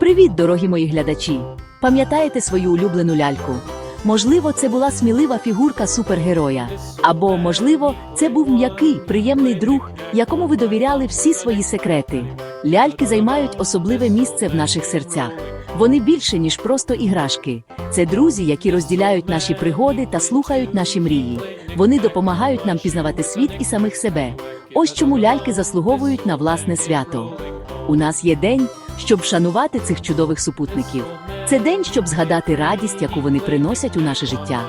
Привіт, дорогі мої глядачі! Пам'ятаєте свою улюблену ляльку? Можливо, це була смілива фігурка супергероя. Або, можливо, це був м'який, приємний друг, якому ви довіряли всі свої секрети. Ляльки займають особливе місце в наших серцях. Вони більше, ніж просто іграшки. Це друзі, які розділяють наші пригоди та слухають наші мрії. Вони допомагають нам пізнавати світ і самих себе. Ось чому ляльки заслуговують на власне свято. У нас є день, щоб вшанувати цих чудових супутників. Це день, щоб згадати радість, яку вони приносять у наше життя.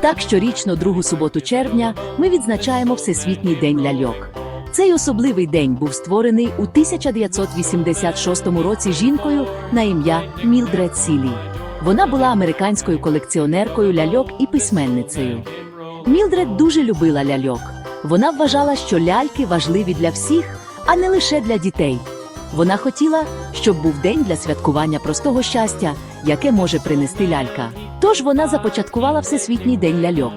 Так, щорічно, другу суботу червня, ми відзначаємо Всесвітній день ляльок. Цей особливий день був створений у 1986 році жінкою на ім'я Мілдред Сілі. Вона була американською колекціонеркою ляльок і письменницею. Мілдред дуже любила ляльок. Вона вважала, що ляльки важливі для всіх, а не лише для дітей. Вона хотіла, щоб був день для святкування простого щастя, яке може принести лялька. Тож вона започаткувала Всесвітній день ляльок.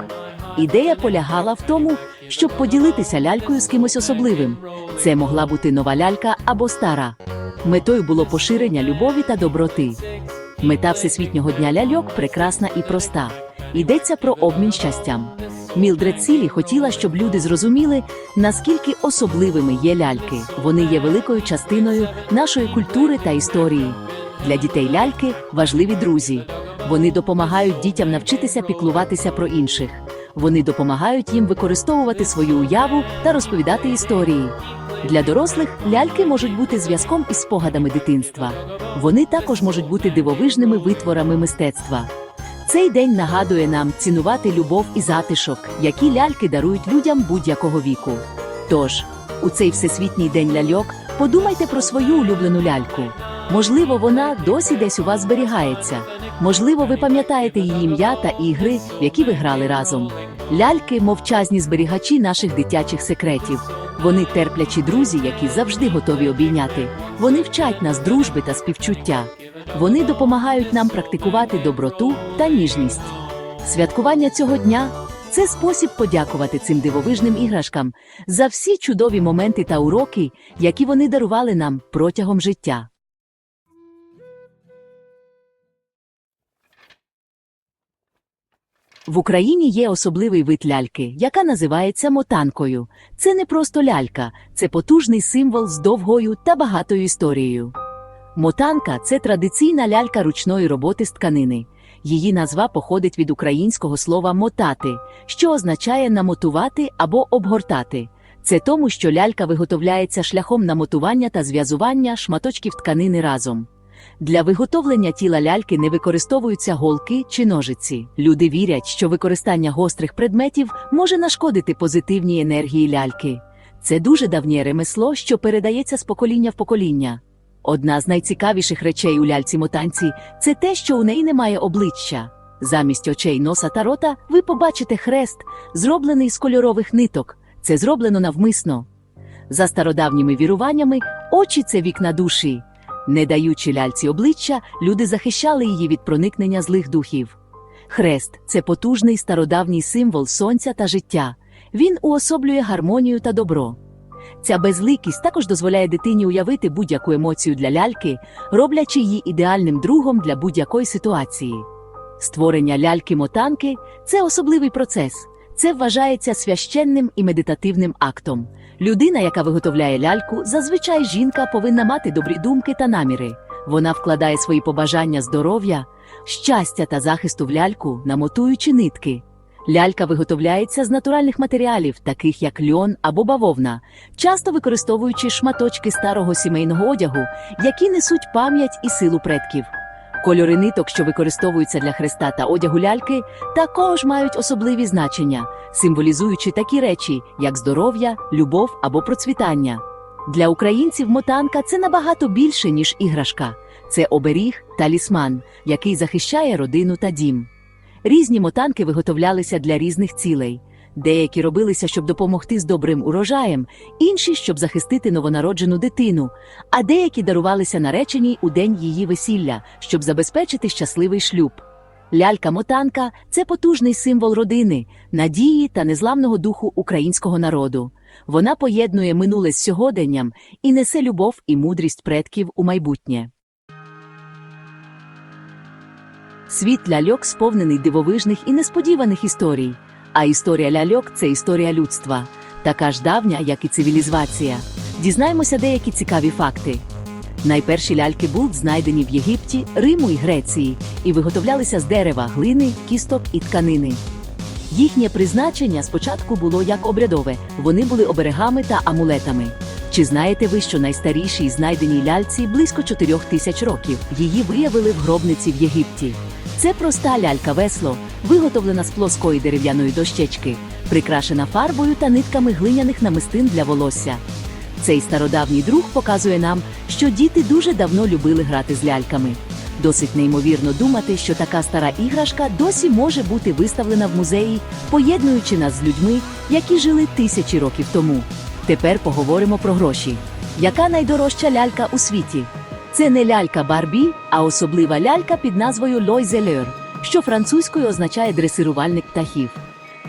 Ідея полягала в тому, щоб поділитися лялькою з кимось особливим. Це могла бути нова лялька або стара. Метою було поширення любові та доброти. Мета Всесвітнього дня ляльок прекрасна і проста. Йдеться про обмін щастям. Мілдред Сілі хотіла, щоб люди зрозуміли, наскільки особливими є ляльки. Вони є великою частиною нашої культури та історії. Для дітей ляльки важливі друзі. Вони допомагають дітям навчитися піклуватися про інших. Вони допомагають їм використовувати свою уяву та розповідати історії. Для дорослих ляльки можуть бути зв'язком із спогадами дитинства. Вони також можуть бути дивовижними витворами мистецтва. Цей день нагадує нам цінувати любов і затишок, які ляльки дарують людям будь-якого віку. Тож, у цей всесвітній день ляльок подумайте про свою улюблену ляльку. Можливо, вона досі десь у вас зберігається. Можливо, ви пам'ятаєте її ім'я та ігри, в які ви грали разом. Ляльки мовчазні зберігачі наших дитячих секретів. Вони терплячі друзі, які завжди готові обійняти. Вони вчать нас дружби та співчуття. Вони допомагають нам практикувати доброту та ніжність. Святкування цього дня це спосіб подякувати цим дивовижним іграшкам за всі чудові моменти та уроки, які вони дарували нам протягом життя. В Україні є особливий вид ляльки, яка називається мотанкою. Це не просто лялька, це потужний символ з довгою та багатою історією. Мотанка це традиційна лялька ручної роботи з тканини. Її назва походить від українського слова мотати, що означає намотувати або обгортати. Це тому, що лялька виготовляється шляхом намотування та зв'язування шматочків тканини разом. Для виготовлення тіла ляльки не використовуються голки чи ножиці. Люди вірять, що використання гострих предметів може нашкодити позитивній енергії ляльки. Це дуже давнє ремесло, що передається з покоління в покоління. Одна з найцікавіших речей у ляльці мотанці це те, що у неї немає обличчя. Замість очей, носа та рота ви побачите хрест, зроблений з кольорових ниток. Це зроблено навмисно. За стародавніми віруваннями, очі це вікна душі. Не даючи ляльці обличчя, люди захищали її від проникнення злих духів. Хрест це потужний стародавній символ сонця та життя. Він уособлює гармонію та добро. Ця безликість також дозволяє дитині уявити будь-яку емоцію для ляльки, роблячи її ідеальним другом для будь-якої ситуації. Створення ляльки-мотанки це особливий процес. Це вважається священним і медитативним актом. Людина, яка виготовляє ляльку, зазвичай жінка повинна мати добрі думки та наміри. Вона вкладає свої побажання здоров'я, щастя та захисту в ляльку, намотуючи нитки. Лялька виготовляється з натуральних матеріалів, таких як льон або бавовна, часто використовуючи шматочки старого сімейного одягу, які несуть пам'ять і силу предків. Кольори ниток, що використовуються для хреста та одягу ляльки, також мають особливі значення, символізуючи такі речі, як здоров'я, любов або процвітання. Для українців мотанка це набагато більше, ніж іграшка. Це оберіг, талісман, який захищає родину та дім. Різні мотанки виготовлялися для різних цілей. Деякі робилися, щоб допомогти з добрим урожаєм, інші щоб захистити новонароджену дитину, а деякі дарувалися нареченій у день її весілля, щоб забезпечити щасливий шлюб. Лялька-мотанка це потужний символ родини, надії та незламного духу українського народу. Вона поєднує минуле з сьогоденням і несе любов і мудрість предків у майбутнє. Світ ляльок сповнений дивовижних і несподіваних історій. А історія ляльок це історія людства, така ж давня, як і цивілізація. Дізнаємося деякі цікаві факти. Найперші ляльки Булт знайдені в Єгипті, Риму і Греції і виготовлялися з дерева, глини, кісток і тканини. Їхнє призначення спочатку було як обрядове, вони були оберегами та амулетами. Чи знаєте ви, що найстарішій знайденій ляльці близько 4 тисяч років? Її виявили в гробниці в Єгипті. Це проста лялька-весло, виготовлена з плоскої дерев'яної дощечки, прикрашена фарбою та нитками глиняних намистин для волосся. Цей стародавній друг показує нам, що діти дуже давно любили грати з ляльками. Досить неймовірно думати, що така стара іграшка досі може бути виставлена в музеї, поєднуючи нас з людьми, які жили тисячі років тому. Тепер поговоримо про гроші. Яка найдорожча лялька у світі? Це не лялька Барбі, а особлива лялька під назвою Лойзелер, що французькою означає дресирувальник птахів.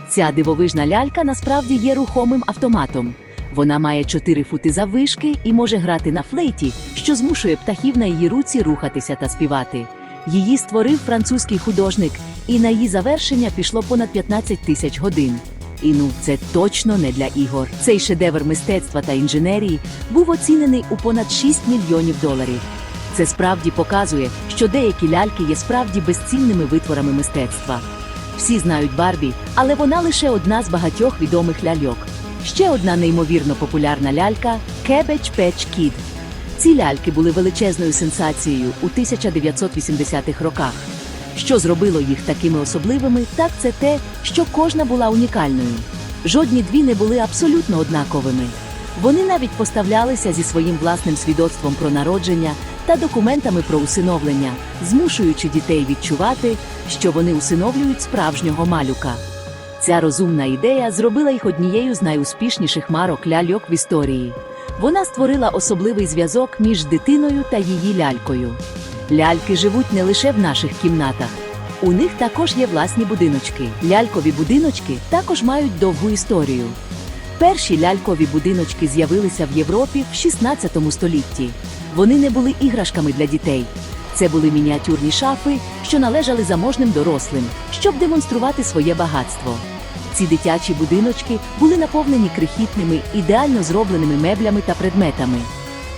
Ця дивовижна лялька насправді є рухомим автоматом. Вона має 4 фути заввишки і може грати на флейті, що змушує птахів на її руці рухатися та співати. Її створив французький художник, і на її завершення пішло понад 15 тисяч годин. І ну, це точно не для ігор. Цей шедевр мистецтва та інженерії був оцінений у понад 6 мільйонів доларів. Це справді показує, що деякі ляльки є справді безцінними витворами мистецтва. Всі знають Барбі, але вона лише одна з багатьох відомих ляльок. Ще одна неймовірно популярна лялька Cabbage Patch Kid. Ці ляльки були величезною сенсацією у 1980-х роках. Що зробило їх такими особливими, так це те, що кожна була унікальною. Жодні дві не були абсолютно однаковими. Вони навіть поставлялися зі своїм власним свідоцтвом про народження та документами про усиновлення, змушуючи дітей відчувати, що вони усиновлюють справжнього малюка. Ця розумна ідея зробила їх однією з найуспішніших марок ляльок в історії. Вона створила особливий зв'язок між дитиною та її лялькою. Ляльки живуть не лише в наших кімнатах. У них також є власні будиночки. Лялькові будиночки також мають довгу історію. Перші лялькові будиночки з'явилися в Європі в 16 столітті. Вони не були іграшками для дітей. Це були мініатюрні шафи, що належали заможним дорослим, щоб демонструвати своє багатство. Ці дитячі будиночки були наповнені крихітними, ідеально зробленими меблями та предметами.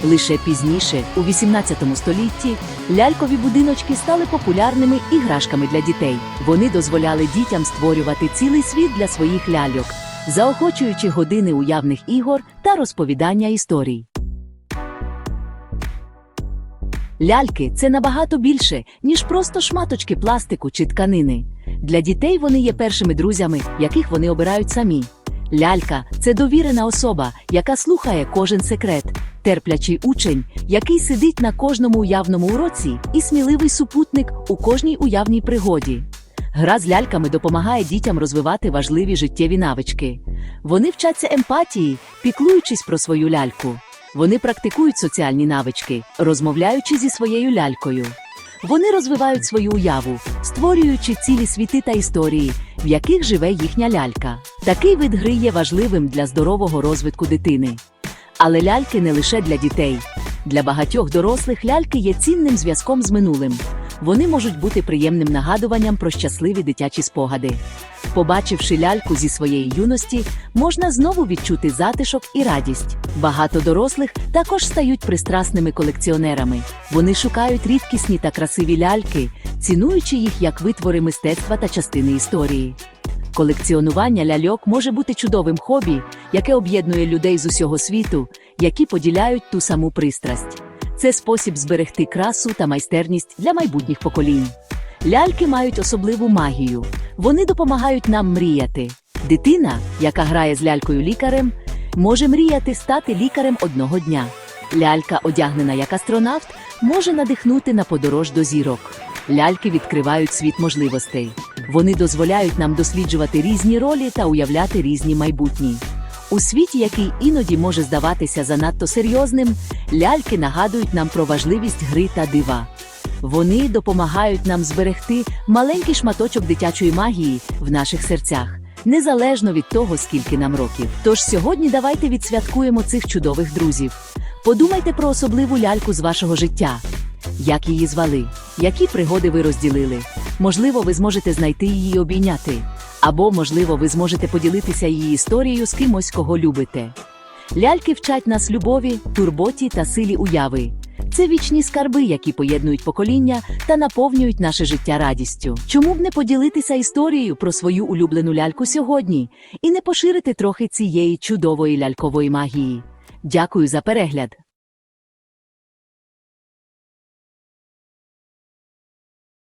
Лише пізніше, у 18 столітті, лялькові будиночки стали популярними іграшками для дітей. Вони дозволяли дітям створювати цілий світ для своїх ляльок, заохочуючи години уявних ігор та розповідання історій. Ляльки це набагато більше, ніж просто шматочки пластику чи тканини. Для дітей вони є першими друзями, яких вони обирають самі. Лялька це довірена особа, яка слухає кожен секрет, терплячий учень, який сидить на кожному уявному уроці, і сміливий супутник у кожній уявній пригоді. Гра з ляльками допомагає дітям розвивати важливі життєві навички. Вони вчаться емпатії, піклуючись про свою ляльку. Вони практикують соціальні навички, розмовляючи зі своєю лялькою. Вони розвивають свою уяву, створюючи цілі світи та історії, в яких живе їхня лялька. Такий вид гри є важливим для здорового розвитку дитини. Але ляльки не лише для дітей. Для багатьох дорослих ляльки є цінним зв'язком з минулим. Вони можуть бути приємним нагадуванням про щасливі дитячі спогади. Побачивши ляльку зі своєї юності, можна знову відчути затишок і радість. Багато дорослих також стають пристрасними колекціонерами. Вони шукають рідкісні та красиві ляльки, цінуючи їх як витвори мистецтва та частини історії. Колекціонування ляльок може бути чудовим хобі, яке об'єднує людей з усього світу, які поділяють ту саму пристрасть. Це спосіб зберегти красу та майстерність для майбутніх поколінь. Ляльки мають особливу магію. Вони допомагають нам мріяти. Дитина, яка грає з лялькою лікарем, може мріяти стати лікарем одного дня. Лялька, одягнена як астронавт, може надихнути на подорож до зірок. Ляльки відкривають світ можливостей. Вони дозволяють нам досліджувати різні ролі та уявляти різні майбутні. У світі, який іноді може здаватися занадто серйозним, ляльки нагадують нам про важливість гри та дива. Вони допомагають нам зберегти маленький шматочок дитячої магії в наших серцях, незалежно від того, скільки нам років. Тож сьогодні давайте відсвяткуємо цих чудових друзів. Подумайте про особливу ляльку з вашого життя. Як її звали? Які пригоди ви розділили? Можливо, ви зможете знайти її обійняти. Або, можливо, ви зможете поділитися її історією з кимось, кого любите. Ляльки вчать нас любові, турботі та силі уяви. Це вічні скарби, які поєднують покоління та наповнюють наше життя радістю. Чому б не поділитися історією про свою улюблену ляльку сьогодні і не поширити трохи цієї чудової лялькової магії? Дякую за перегляд!